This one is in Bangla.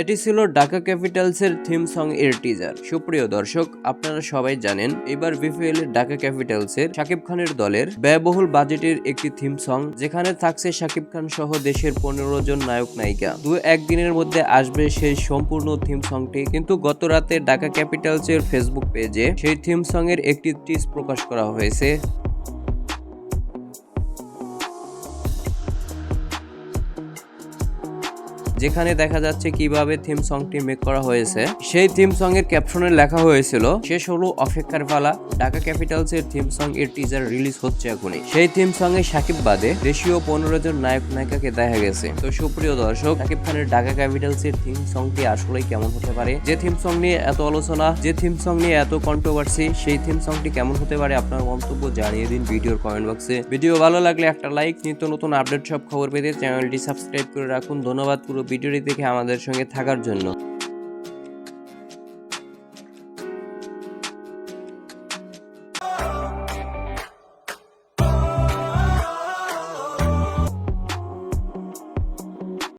এটি ছিল ঢাকা ক্যাপিটালসের থিম সং এর টিজার সুপ্রিয় দর্শক, আপনারা সবাই জানেন, এবার বিপিএল এর ঢাকা ক্যাপিটালসের শাকিব খানের দলের ব্যয়বহুল বাজেটের একটি থিম সং যেখানে থাকছে শাকিব খান সহ দেশের পনেরো জন নায়ক নায়িকা। দু একদিনের মধ্যে আসবে সেই সম্পূর্ণ থিম সংটি কিন্তু গত রাতে ঢাকা ক্যাপিটালস এর ফেসবুক পেজে সেই থিম সং এর একটি টিজ প্রকাশ করা হয়েছে। যেখানে দেখা যাচ্ছে কীভাবে থিম সংটি মেক করা হয়েছে। সেই থিম সং এর ক্যাপশনে লেখা হয়েছিল, শেষ হলো অপেক্ষার পালা, ঢাকা ক্যাপিটালস এর থিম সং এর টিজার রিলিজ হচ্ছে এখনই। সেই থিম সং এ সাকিব বাদে দেশীয় পনেরো জন নায়ক, নায়িকাকে দেখা গেছে। তো সুপ্রিয় দর্শক, সাকিব খানের ঢাকা ক্যাপিটালস এর থিম সংটি আসলে কেমন হতে পারে? যে থিম সং নিয়ে এত আলোচনা, যে থিম সং নিয়ে এত কন্ট্রোভার্সি সেই থিম সংটি কেমন হতে পারে আপনার মন্তব্য জানিয়ে দিন ভিডিওর কমেন্ট বক্সে ভিডিও ভালো লাগলে একটা লাইক নিত্য নতুন আপডেট সব খবর পেতে চ্যানেলটি সাবস্ক্রাইব করে রাখুন। ধন্যবাদ, পুরো ভিডিওটি দেখে আমাদের সঙ্গে থাকার জন্য।